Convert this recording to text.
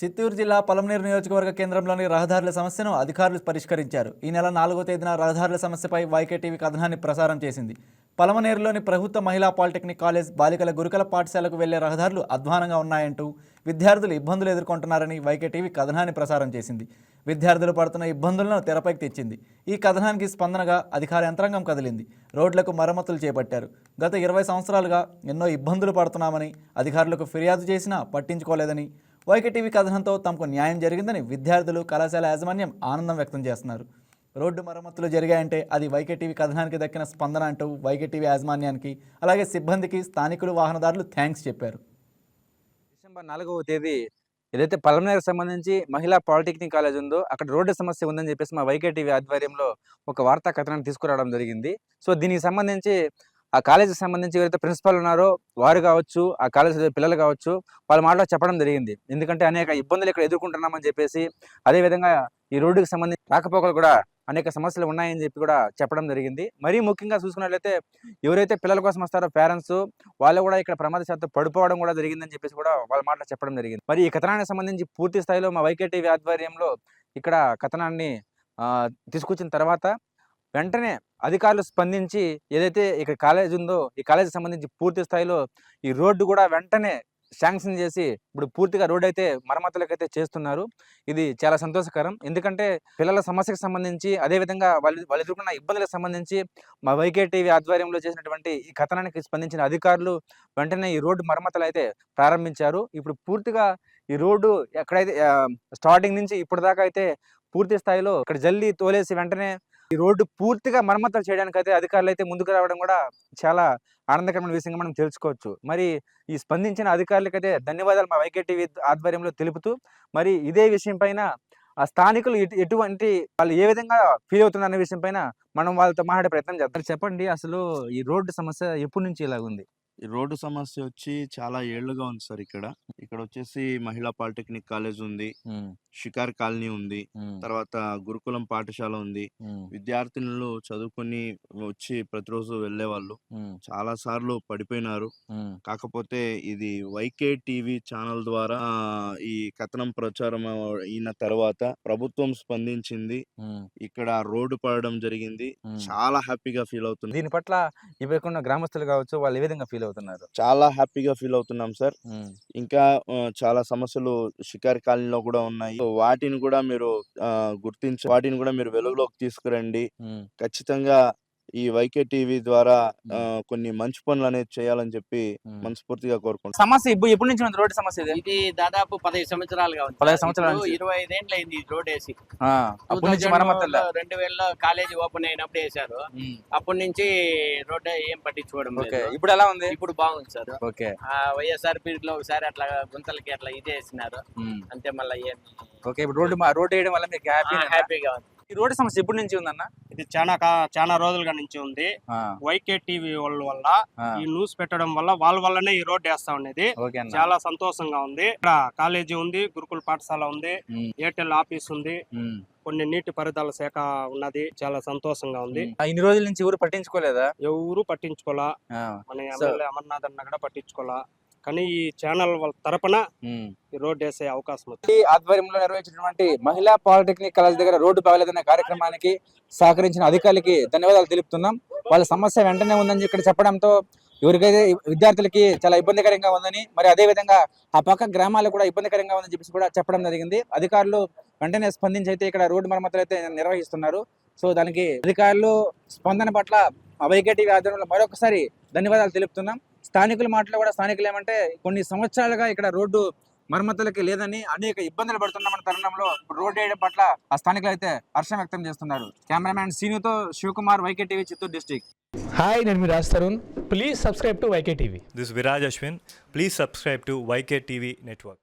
చిత్తూరు జిల్లా పలమనేరు నియోజకవర్గ కేంద్రంలోని రహదారుల సమస్యను అధికారులు పరిష్కరించారు. ఈ నెల నాలుగో తేదీన రహదారుల సమస్యపై వైకే టీవీ కథనాన్ని ప్రసారం చేసింది. పలమనేరులోని ప్రభుత్వ మహిళా పాలిటెక్నిక్ కాలేజ్ బాలికల గురుకుల పాఠశాలకు వెళ్ళే రహదారులు అధ్వానంగా ఉన్నాయంటూ విద్యార్థులు ఇబ్బందులు ఎదుర్కొంటున్నారని వైకే టీవీ కథనాన్ని ప్రసారం చేసింది. విద్యార్థులు పడుతున్న ఇబ్బందులను తెరపైకి తెచ్చింది. ఈ కథనానికి స్పందనగా అధికార యంత్రాంగం కదిలింది. రోడ్లకు మరమ్మతులు చేపట్టారు. గత ఇరవై సంవత్సరాలుగా ఎన్నో ఇబ్బందులు పడుతున్నామని అధికారులకు ఫిర్యాదు చేసినా పట్టించుకోలేదని వైకేటీవీ కథనంతో తమకు న్యాయం జరిగిందని విద్యార్థులు కళాశాల యాజమాన్యం ఆనందం వ్యక్తం చేస్తున్నారు. రోడ్డు మరమ్మతులు జరిగాయంటే అది వైకేటీవీ కథనానికి దక్కిన స్పందన అంటూ వైకేటీవీ యాజమాన్యానికి అలాగే సిబ్బందికి స్థానికులు వాహనదారులు థ్యాంక్స్ చెప్పారు. డిసెంబర్ నాలుగవ తేదీ ఏదైతే పలమనేరుకు సంబంధించి మహిళా పాలిటెక్నిక్ కాలేజ్ ఉందో అక్కడ రోడ్డు సమస్య ఉందని చెప్పేసి మా వైకేటీవీ ఆధ్వర్యంలో ఒక వార్తా కథనాన్ని తీసుకురావడం జరిగింది. సో దీనికి సంబంధించి ఆ కాలేజీకి సంబంధించి ఎవరైతే ప్రిన్సిపల్ ఉన్నారో వారు కావచ్చు ఆ కాలేజ్ పిల్లలు కావచ్చు వాళ్ళ మాటలో చెప్పడం జరిగింది. ఎందుకంటే అనేక ఇబ్బందులు ఇక్కడ ఎదుర్కొంటున్నామని చెప్పేసి అదేవిధంగా ఈ రోడ్డుకి సంబంధించి రాకపోకలు కూడా అనేక సమస్యలు ఉన్నాయని చెప్పి కూడా చెప్పడం జరిగింది. మరీ ముఖ్యంగా చూసుకున్నట్లయితే ఎవరైతే పిల్లల కోసం వస్తారో పేరెంట్స్ వాళ్ళు కూడా ఇక్కడ ప్రమాద శాతం పడిపోవడం కూడా జరిగిందని చెప్పేసి కూడా వాళ్ళ మాటలు చెప్పడం జరిగింది. మరి ఈ కథనానికి సంబంధించి పూర్తి స్థాయిలో మా వైకే టీవీ ఆధ్వర్యంలో ఇక్కడ కథనాన్ని తీసుకొచ్చిన తర్వాత వెంటనే అధికారులు స్పందించి ఏదైతే ఇక్కడ కాలేజ్ ఉందో ఈ కాలేజీకి సంబంధించి పూర్తి స్థాయిలో ఈ రోడ్డు కూడా వెంటనే శాంక్షన్ చేసి ఇప్పుడు పూర్తిగా రోడ్ అయితే మరమ్మతులకైతే అయితే చేస్తున్నారు. ఇది చాలా సంతోషకరం. ఎందుకంటే పిల్లల సమస్యకు సంబంధించి అదేవిధంగా వాళ్ళు వాళ్ళు ఎదుర్కొన్న ఇబ్బందులకు సంబంధించి మా వైకే టీవీ ఆధ్వర్యంలో చేసినటువంటి ఈ కథనానికి స్పందించిన అధికారులు వెంటనే ఈ రోడ్డు మరమ్మతులు అయితే ప్రారంభించారు. ఇప్పుడు పూర్తిగా ఈ రోడ్డు ఎక్కడైతే స్టార్టింగ్ నుంచి ఇప్పటిదాకా అయితే పూర్తి స్థాయిలో ఇక్కడ జల్లి తోలేసి వెంటనే ఈ రోడ్డు పూర్తిగా మరమ్మతులు చేయడానికి అయితే అధికారులు అయితే ముందుకు రావడం కూడా చాలా ఆనందకరమైన విషయంగా మనం తెలుసుకోవచ్చు. మరి ఈ స్పందించిన అధికారులకైతే ధన్యవాదాలు మా వైకే టీవీ ఆధ్వర్యంలో తెలుపుతూ మరి ఇదే విషయం పైన ఆ స్థానికులు ఎటువంటి వాళ్ళు ఏ విధంగా ఫీల్ అవుతున్నారు అనే విషయం పైన మనం వాళ్ళతో మాట్లాడే ప్రయత్నం చేస్తారు చెప్పండి అసలు ఈ రోడ్డు సమస్య ఎప్పటి నుంచి ఇలా ఉంది ఈ రోడ్డు సమస్య వచ్చి చాలా ఏళ్ళుగా ఉంది సార్ ఇక్కడ. ఇక్కడ వచ్చేసి మహిళా పాలిటెక్నిక్ కాలేజ్ ఉంది షికార్ కాలనీ ఉంది తర్వాత గురుకులం పాఠశాల ఉంది. విద్యార్థినులు చదువుకొని వచ్చి ప్రతిరోజు వెళ్ళేవాళ్ళు. చాలా సార్లు పడిపోయినారు. కాకపోతే ఇది వైకే టీవీ ఛానల్ ద్వారా ఈ కథనం ప్రచారం అయిన తర్వాత ప్రభుత్వం స్పందించింది. ఇక్కడ రోడ్డు పడడం జరిగింది. చాలా హ్యాపీగా ఫీల్ అవుతుంది దీని పట్ల ఇవ్వకుండా గ్రామస్తులు కావచ్చు వాళ్ళు ఏ విధంగా ఫీల్ అవుతున్నారు. చాలా హ్యాపీగా ఫీల్ అవుతున్నాం సార్. ఇంకా చాలా సమస్యలు షికారి కాలనీలో కూడా ఉన్నాయి. వాటిని కూడా మీరు గుర్తించి వాటిని కూడా మీరు వెలుగులోకి తీసుకురండి. ఖచ్చితంగా ఈ వైకే టీవీ ద్వారా కొన్ని మంచి పనులు అనేది చేయాలని చెప్పి మనస్ఫూర్తిగా కోరుకుంటున్నాను సమస్య ఇప్పుడు ఎప్పటి నుంచి ఉంది? రోడ్డు సమస్య ఇది? ఇది దాదాపు పదహైదు సంవత్సరాలుగా ఉంది. పదహైదు సంవత్సరాల ఇప్పుడు నుంచి. ఇరవై ఐదేండ్లు అయింది ఈ రోడ్ వేసి. ఆ, అప్పటి నుంచి రెండు వేలలో కాలేజీ ఓపెన్ అయినప్పుడు వేశారు. అప్పటి నుంచి రోడ్ ఏం పట్టించుకోవడం ఓకే లేదు ఇప్పుడు ఎలా ఉంది? ఇప్పుడు బాగుంది సార్. ఓకే. ఆ వైఎస్ఆర్ పీరియడ్లో ఒకసారి అట్లా గుంతలకి అట్లా ఇది వేసినారు. అంతే మళ్ళీ ఏం ఓకే ఇప్పుడు రోడ్డు మా- రోడ్డు వేయడం వల్ల మీకు హ్యాపీ హ్యాపీగా ఉంది. ఈ రోడ్డు సమస్య ఎప్పటి నుంచి ఉందన్న? ఇది చాలా చాలా రోజులుగా నుంచి ఉంది. వైకే టీవీ వాళ్ళ వల్ల ఈ న్యూస్ పెట్టడం వల్ల వాళ్ళ వల్లనే ఈ రోడ్ వేస్తా ఉండేది. చాలా సంతోషంగా ఉంది. ఇక్కడ కాలేజీ ఉంది గురుకుల పాఠశాల ఉంది ఎయిర్టెల్ ఆఫీస్ ఉంది. కొన్ని నీటి పారుదల శాఖ ఉన్నది. చాలా సంతోషంగా ఉంది. ఇన్ని రోజుల నుంచి ఎవరు పట్టించుకోలేదా? ఎవరు పట్టించుకోలా? మన ఎమ్మెల్యే అమర్నాథ్ అన్న కూడా పట్టించుకోలా? కానీ ఈ ఛానల్ వాళ్ళ తరపున ఉమ్. ఈ రోడ్ వేసే అవకాశం ఉంది ఈ ఆధ్వర్యంలో నిర్వహించినటువంటి మహిళా పాలిటెక్నిక్ కాలేజ్ దగ్గర రోడ్డు బాగలేదనే కార్యక్రమానికి సహకరించిన అధికారులకి ధన్యవాదాలు తెలుపుతున్నాం. వాళ్ళ సమస్య వెంటనే ఉందని ఇక్కడ చెప్పడంతో ఎవరికైతే విద్యార్థులకి చాలా ఇబ్బందికరంగా ఉందని మరి అదే విధంగా ఆ పక్క గ్రామాలకు కూడా ఇబ్బందికరంగా ఉందని చెప్పేసి కూడా చెప్పడం జరిగింది. అధికారులు వెంటనే స్పందించి అయితే ఇక్కడ రోడ్డు మరమ్మతులు అయితే నిర్వహిస్తున్నారు. సో దానికి అధికారులు స్పందన పట్ల వైకేటీవీ ఆధ్వర్యంలో మరొకసారి ధన్యవాదాలు తెలుపుతున్నాం. స్థానికుల మాటలు కూడా స్థానికులు ఏమంటే కొన్ని సంవత్సరాలుగా ఇక్కడ రోడ్డు మరమ్మతులకి లేదని అనేక ఇబ్బందులు పడుతున్నామన్న తరుణంలో రోడ్డు వేయడం పట్ల ఆ స్థానికులు అయితే హర్షం వ్యక్తం చేస్తున్నారు cameraman సీనుతో Shivakumar YK TV Chittoor district hi నేను మీ Raj Tarun please subscribe to YK TV is Viraj Ashwin. Please subscribe to YK TV Network.